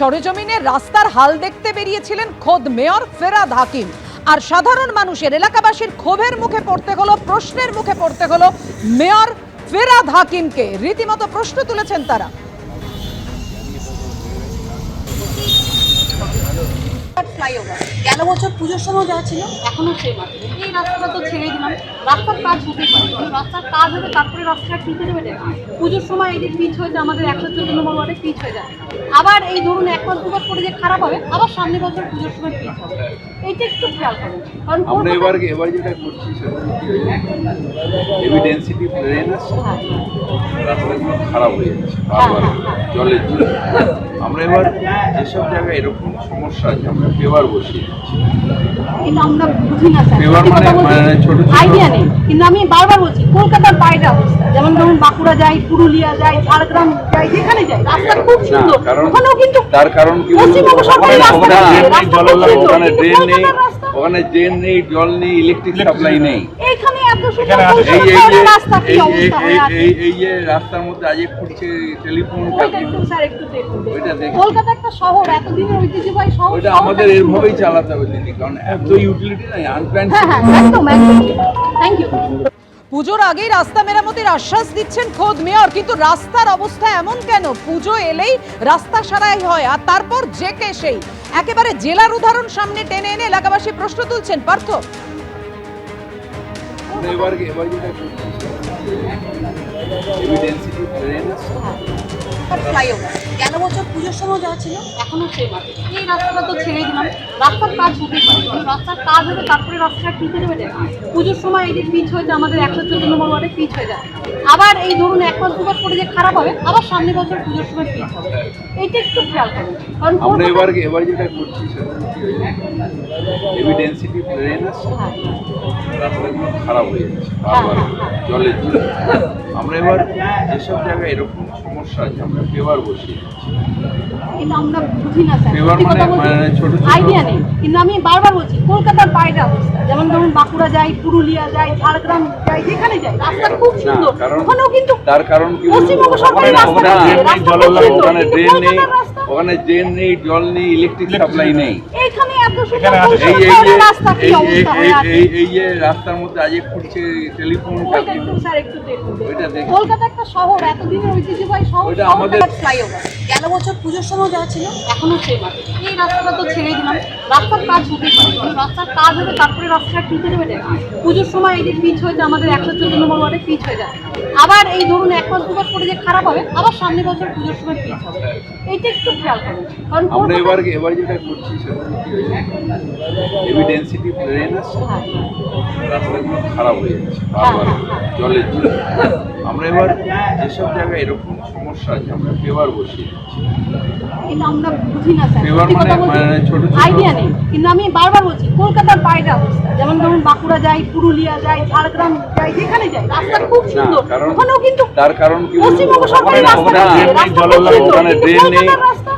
সরেজমিনে রাস্তার হাল দেখতে বেরিয়েছিলেন খোদ মেয়র ফেরাদ হাকিম। আর সাধারণ মানুষের, এলাকাবাসীর ক্ষোভের মুখে পড়তে হলো, প্রশ্নের মুখে পড়তে হলো মেয়র ফেরাদ হাকিমকে। রীতিমতো প্রশ্ন তুলেছেন তারা। ফ্লাইওভার গেল বছর পুজোর সময় যা ছিল এখনও সেই মাত্র এই রাস্তাটা তো ছেড়ে দিলাম। রাস্তার কাজ হতেই পারে। রাস্তার কাজ হবে তারপরে রাস্তাটা ঠিক হয়ে যাবে। পুজোর সময় এই যে পিচ হয়ে যায় আমাদের একশো চোদ্দ নম্বর ওয়ার্ডে পিচ হয়ে যায় আবার এই ধরুন এক মাস দু মাস পরে যে খারাপ হবে আবার সামনে বছর পুজোর সময় পিচ হবে। এইটা একটু খেয়াল করুন। কারণ আমরা এবার এবার যেটা করছি সেটা হেভি ডেন্সিটি ট্রেন আসছে হ্যাঁ, রাস্তাগুলো খারাপ হয়ে যাচ্ছে। বারবার জলের জন্য। আমরা এবার যেসব জায়গায় এরকম সমস্যা আছে আমরা পেপার বসিয়ে এটা আমরা বুঝি না মানে- মানে ছোট ছোট- আইডিয়া নেই। কিন্তু আমি বারবার বলছি কলকাতার বাইরে অবস্থা। যেমন ধরুন বাঁকুড়া যাই পুরুলিয়া যাই ঝাড়গ্রাম যাই যেখানে যাই রাস্তা খুব সুন্দর। ওখানেও কিন্তু তার কারণ কি পশ্চিমবঙ্গ সরকারের ওখানে- রাস্তা ওখানে ড্রেন নেই, জল নেই, ওখানে ড্রেন নেই জল নেই ইলেকট্রিক সাপ্লাই নেই। এই যে রাস্তা কি এই- এই- অবস্থা? এই- আছে এই- এই যে রাস্তার মধ্যে আজ ফুটছে টেলিফোন ওইটা একটু স্যার একটু দেখুন। ওইটা দেখুন। কলকাতা একটা শহর এতদিনের ঐতিহ্যবাহী শহর ওইটা আমাদের এরভাবেই চালাতে হবে দিদি কারণ এত ইউটিলিটি নাই আনপ্ল্যান একদম একদম। থ্যাংক ইউ পুজোর আগেই রাস্তা মেরামতির আশ্বাস দিচ্ছেন খোদ মেয়র কিন্তু রাস্তার অবস্থা এমন কেন? পুজো এলেই রাস্তা সারাই হয় আর তারপর যে কে সেই? একেবারে জেলার উদাহরণ সামনে টেনে এনে এলাকাবাসী প্রশ্ন তুলছেন পার্থ। আমরা এবার যেটা করছি হেভি ডেন্সিটি ট্রেন আসছে ফ্লাইওভার গেল বছর পুজোর সময় যা ছিল, এখনও সেই মাত্র এই রাস্তাটা তো ছেড়ে দিলাম। রাস্তার কাজ হতেই পারে রাস্তার কাজ হবে তারপরে রাস্তাটা ঠিক হয়ে যাবে পুজোর সময় এই যে পিচ হয়ে যায় আমাদের একশো চোদ্দ নম্বর ওয়ার্ডে পিচ হয়ে যায়। আবার এই ধরুন এক মাস দু মাস পরে যে খারাপ হবে আবার সামনে বছর পুজোর সময় পিচ হবে। এইটা একটু খেয়াল করুন। কারণ আমরা এবার এবার যেটা করছি সেটা হেভি ডেন্সিটি ট্রেন আসছে হ্যাঁ, রাস্তাগুলো খারাপ হয়ে যাচ্ছে বারবার জলের জন্য আমরা এবার যেসব জায়গায় এরকম সমস্যা আছে আমরা পেপার বসিয়ে দিচ্ছি। এটা আমরা বুঝি না স্যার। এবার মানে- মানে ছোট ছোট- আইডিয়া নেই। কিন্তু আমি বারবার বলছি কলকাতার বাইরে অবস্থা। যেমন ধরুন বাঁকুড়া যাই পুরুলিয়া যাই ঝাড়গ্রাম যাই যেখানে যাই রাস্তা খুব সুন্দর। ওখানেও কিন্তু তার কারণ কি বলুন? পশ্চিমবঙ্গ সরকারের ওখানে- রাস্তা ওখানে ড্রেন নেই, জল খুব নেই, ওখানে ড্রেন নেই ওখানে ড্রেন নেই জল নেই ইলেকট্রিক সাপ্লাই নেই। এইখানে এত সুন্দর এই এই রাস্তা কি এই- অবস্থা? এই- এই- এই যে রাস্তার মধ্যে আজ ফুটছে টেলিফোন ওইটা একটু স্যার একটু দেখুন। কলকাতা একটা শহর এতদিনের ঐতিহ্যবাহী শহর আমাদের- ফ্লাইওভার গেল বছর পুজোর সময় যা ছিল এখনও সেই এই রাস্তাটা তো ছেড়ে দিলাম। রাস্তার কাজ হতেই পারে রাস্তার কাজ হবে তারপরে রাস্তাটা হয়ে যাবে না। পুজোর সময় এই যে পিচ হয়ে যায় আমাদের একশো চোদ্দ নম্বর ওয়ার্ডে পিচ হয়ে যায়। আবার এই ধরুন এক মাস দু মাস পরে যে খারাপ হবে আবার সামনে বছর পুজোর সময় পিচ হবে। এইটা একটু খেয়াল করুন। কারণ আমরা এবার এবার যেটা করছি সেটা হেভি ডেন্সিটি হ্যাঁ, রাস্তাগুলো খারাপ হয়ে যাচ্ছে বারবার জলের জন্য। আমরা এবার যেসব জায়গায় এরকম সমস্যা আছে আমরা পেপার বসিয়ে দিচ্ছি। এটা আমরা বুঝি না স্যার। এবার মানে- মানে ছোট ছোট- আইডিয়া নেই। কিন্তু আমি বারবার বলছি কলকাতার বাইরে অবস্থা। যেমন ধরুন বাঁকুড়া যাই পুরুলিয়া যাই ঝাড়গ্রাম যাই যেখানে যাই রাস্তা খুব সুন্দর। ওখানেও কিন্তু তার কারণ কি পশ্চিমবঙ্গ সরকারের ওখানে- রাস্তা ওখানে ড্রেন নেই, জল নেই,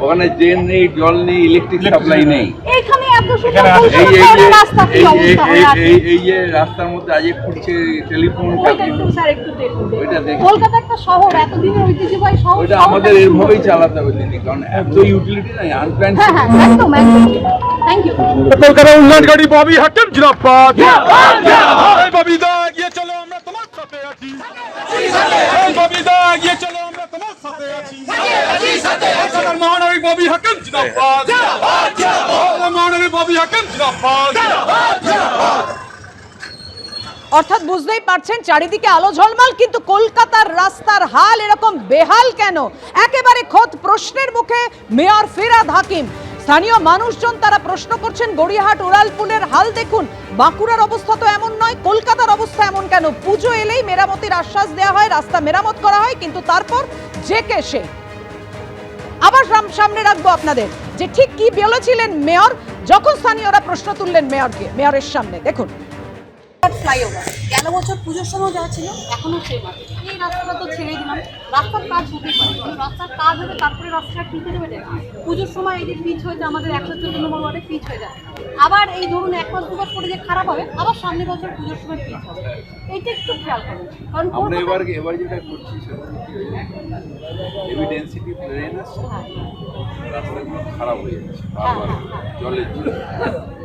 ওখানে ড্রেন নেই জল নেই ইলেকট্রিক সাপ্লাই নেই। এইখানে এই পরিষ্কার এই যে রাস্তা কি এই- অবস্থা? হয়ে এই- আছে এই- এই যে রাস্তার মধ্যে আজ ফুটছে টেলিফোন ওইটা একটু স্যার একটু দেখুন। ওইটা দেখুন। কলকাতা একটা শহর এতদিনের ঐতিহ্যবাহী শহর ওইটা আমাদের সুন্দর। চালাতে হবে দিদি কারণ এত ইউটিলিটি নাই আনপ্ল্যান হ্যাঁ হ্যাঁ একদম একদম। থ্যাংক ইউ কলকাতা উন্নয়নকারী ববি হাকিম এই ববি দা চলো আমরা তোমার সাথে আছি। ববি দা চলো আমরা তোমার সাথে আছি। কলকাতার মহানগরী ববি হাকিম জিন্দাবাদ। কলকাতার মহানগরী ববি হাকিম? জিন্দাবাদ। অর্থাৎ বুঝতেই পারছেন চারিদিকে আলো ঝলমল কিন্তু কলকাতার রাস্তার হাল এরকম বেহাল কেন? একেবারে খোদ প্রশ্নের মুখে মেয়র ফিরাদ হাকিম। স্থানীয় মানুষজন তারা প্রশ্ন করছেন গড়িয়াহাট উড়ালপুলের হাল দেখুন। বাঁকুড়ার অবস্থা তো এমন নয় কলকাতার অবস্থা এমন কেন? পুজো এলেই মেরামতির আশ্বাস দেওয়া হয় রাস্তা মেরামত করা হয় কিন্তু তারপর যে কে সে? আবার সামনে রাখব আপনাদের যে ঠিক কি বলেছিলেন মেয়র? যখন স্থানীয়রা প্রশ্ন তুললেন মেয়রকে, মেয়রের সামনে, দেখুন। ফ্লাইওভার। গেল বছর পুজোর সময় যা ছিল, এখনও সেই মাঠে। এই রাস্তাটা তো ছেড়ে দিলাম। রাস্তার কাজ হতেই পারে কিন্তু রাস্তার কাজ হবে তারপরে রাস্তাটা ঠিক হয়ে যাবে না। পুজোর সময় এই যে পিচ হয়ে যায় আমাদের একশো চোদ্দ নম্বর ওয়ার্ডে পিচ হয়ে যায়। আবার এই ধরুন এক মাস দু মাস পরে যে খারাপ হবে আবার সামনে বছর পুজোর সময় পিচ হবে। এইটা একটু খেয়াল করুন। কারণ আমরা এবার এবার যেটা করছি সেটা হেভি ডেন্সিটি ট্রেন আসছে হ্যাঁ, রাস্তাগুলো খারাপ হয়ে যাচ্ছে বারবার জলের জন্য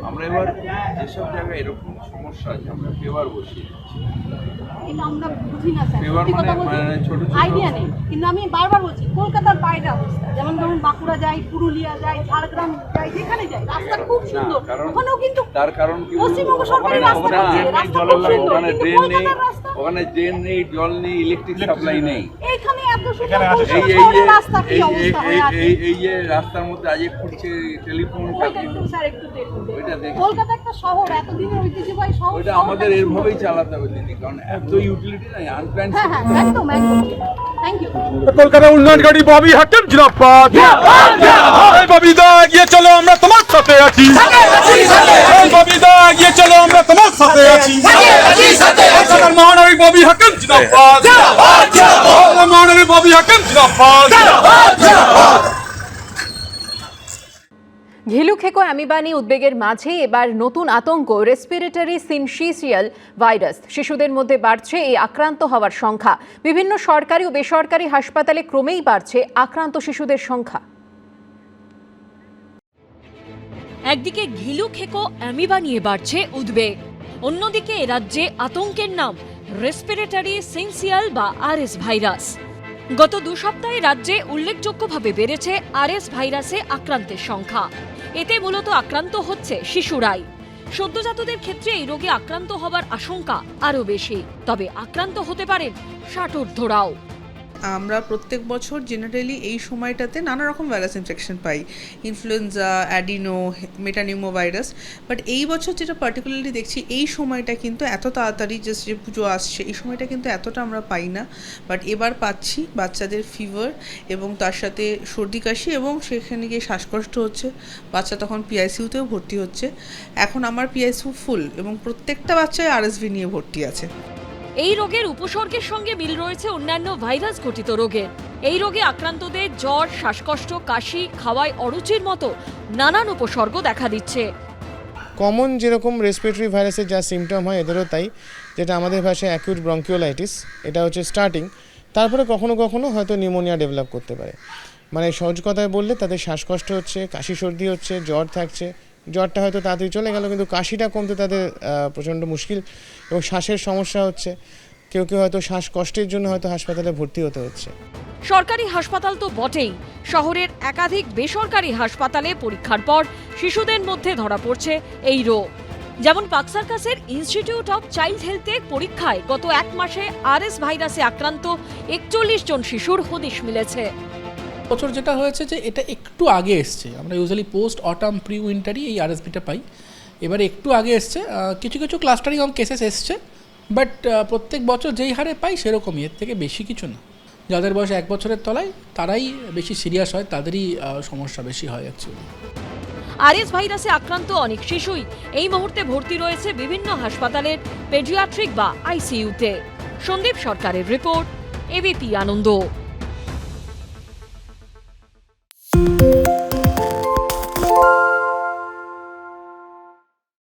আমরা এবার যেসব জায়গায় এরকম সমস্যা আছে আমরা পেবার বসিয়ে দিচ্ছি। কিন্তু আমরা বুঝি না স্যার। কথা মানে- মানে ছোট ছোট- আইডিয়া নেই কিন্তু আমি বারবার বলছি কলকাতার বাইরে অবস্থা। যেমন ধরুন বাঁকুড়া যাই পুরুলিয়া যাই ঝাড়গ্রাম যাই যেখানে যাই রাস্তা খুব সুন্দর। ওখানেও কিন্তু তার কারণ কি পশ্চিমবঙ্গ সরকারের রাস্তা রাস্তা খুব সুন্দর, ওখানে ড্রেন নেই ওখানে ড্রেন নেই জল নেই ইলেকট্রিক সাপ্লাই নেই। এইখানে এই যে রাস্তার মধ্যে আজ খুঁজছে টেলিফোন। কলকাতা একটা শহর এতদিনের ঐতিহ্যবাহী শহর ওইটা আমাদের এরভাবেই চালাতে হবে দিদি কারণ এত ইউটিলিটি নাই আনপ্ল্যান একদম একদম। কলকাতা উন্নয়ন গাড়ি ববি হাকিম ববিদা এগিয়ে চলো আমরা তোমার সাথে আছি। এগিয়ে চলো আমরা তোমার সাথে আছি। মহানগরী ববি হাকিম জিন্দাবাদ কলকাতার মহানগরী ববি হাকিম জিন্দাবাদ ঘিলু খেকো অ্যামিবানি উদ্বেগের মাঝে এবার নতুন আতঙ্ক রেসপিরেটরি সিনশিসিয়াল ভাইরাস শিশুদের মধ্যে বাড়ছে এই আক্রান্ত হওয়ার সংখ্যা। বিভিন্ন সরকারি ও বেসরকারি হাসপাতালে ক্রমেই বাড়ছে আক্রান্ত শিশুদের সংখ্যা। একদিকে ঘিলু খেকো অ্যামিবা নিয়ে বাড়ছে উদ্বেগ অন্যদিকে রাজ্যে আতঙ্কের নাম রেসপিরেটরি সেন্সিয়াল বা আরএস ভাইরাস। গত দু সপ্তাহে রাজ্যে উল্লেখযোগ্যভাবে বেড়েছে আরএস ভাইরাসে আক্রান্তের সংখ্যা। এতে মূলত আক্রান্ত হচ্ছে শিশুরাই। সদ্যজাতদের ক্ষেত্রে এই রোগে আক্রান্ত হবার আশঙ্কা আরও বেশি। তবে আক্রান্ত হতে পারেন ষাটোর্ধরাও। আমরা প্রত্যেক বছর জেনারেলি এই সময়টাতে নানা রকম ভাইরাস ইনফেকশন পাই। Influenza adeno metapneumo virus but এই বছর যেটা পার্টিকুলারলি দেখছি, এই সময়টা কিন্তু এত তাড়াতাড়ি জাস্ট যে পুজো আসছে, এই সময়টা কিন্তু এতটা আমরা পাই না। বাট এবার পাচ্ছি বাচ্চাদের ফিভার এবং তার সাথে সর্দি কাশি এবং সেখানে গিয়ে শ্বাসকষ্ট হচ্ছে। বাচ্চা তখন পিআইসিউতেও ভর্তি হচ্ছে। এখন আমার পিআইসিউ ফুল এবং প্রত্যেকটা বাচ্চাই আরএসভি নিয়ে ভর্তি আছে। এই রোগের উপসর্গের সঙ্গে মিল রয়েছে অন্যান্য ভাইরাস ঘটিত রোগের এই রোগে আক্রান্তদের জ্বর, শ্বাসকষ্ট, কাশি, খাওয়ায় অরুচির মতো নানান উপসর্গ দেখা দিচ্ছে। কমন যেরকম রেসপিরেটরি ভাইরাসের যা সিমটম হয়, এদেরও তাই। যেটা আমাদের ভাষায় অ্যাকিউট ব্রঙ্কিওলাইটিস এটা হচ্ছে স্টার্টিং তারপরে কখনো কখনো হয়তো নিউমোনিয়া ডেভেলপ করতে পারে। মানে সহজ কথায় বললে তাদের শ্বাসকষ্ট হচ্ছে, কাশি সর্দি হচ্ছে, জ্বর থাকছে। জ্বরটা হয়তো তাড়াতাড়ি চলে গেল, কিন্তু কাশিটা কমতে তাদের প্রচণ্ড মুশকিল এবং শ্বাসের সমস্যা হচ্ছে। কেউ কেউ হয়তো শ্বাসকষ্টের জন্য হয়তো হাসপাতালে ভর্তি হতে হচ্ছে। সরকারি হাসপাতাল তো বটেই। শহরের একাধিক বেসরকারি হাসপাতালে পরীক্ষার পর শিশুদের মধ্যে ধরা পড়ছে এই রোগ। যেমন পাকসার্কাসের ইনস্টিটিউট অফ চাইল্ড হেলথের পরীক্ষায় গত এক মাসে আরএস ভাইরাসে আক্রান্ত একচল্লিশ জন শিশুর হদিশ মিলেছে। বছর যেটা হয়েছে যে এটা একটু আগে এসছে। আমরা ইউজুয়ালি পোস্ট অটাম প্রি উইন্টারই এই আরএসবিটা পাই। এবারে একটু আগে এসছে। কিছু কিছু ক্লাস্টারিং অফ কেসেস এসছে। বাট প্রত্যেক বছর যেই হারে পাই সেরকমই। এর থেকে বেশি কিছু না। যাদের বয়স এক বছরের তলায়, তারাই বেশি সিরিয়াস হয়। তাদেরই সমস্যা বেশি হয় অ্যাকচুয়ালি আরএস ভাইরাসে আক্রান্ত অনেক শিশুই। এই মুহূর্তে ভর্তি রয়েছে বিভিন্ন হাসপাতালের পেডিয়াট্রিক বা আইসিইউতে সন্দীপ সরকারের report ABP Ananda. thank you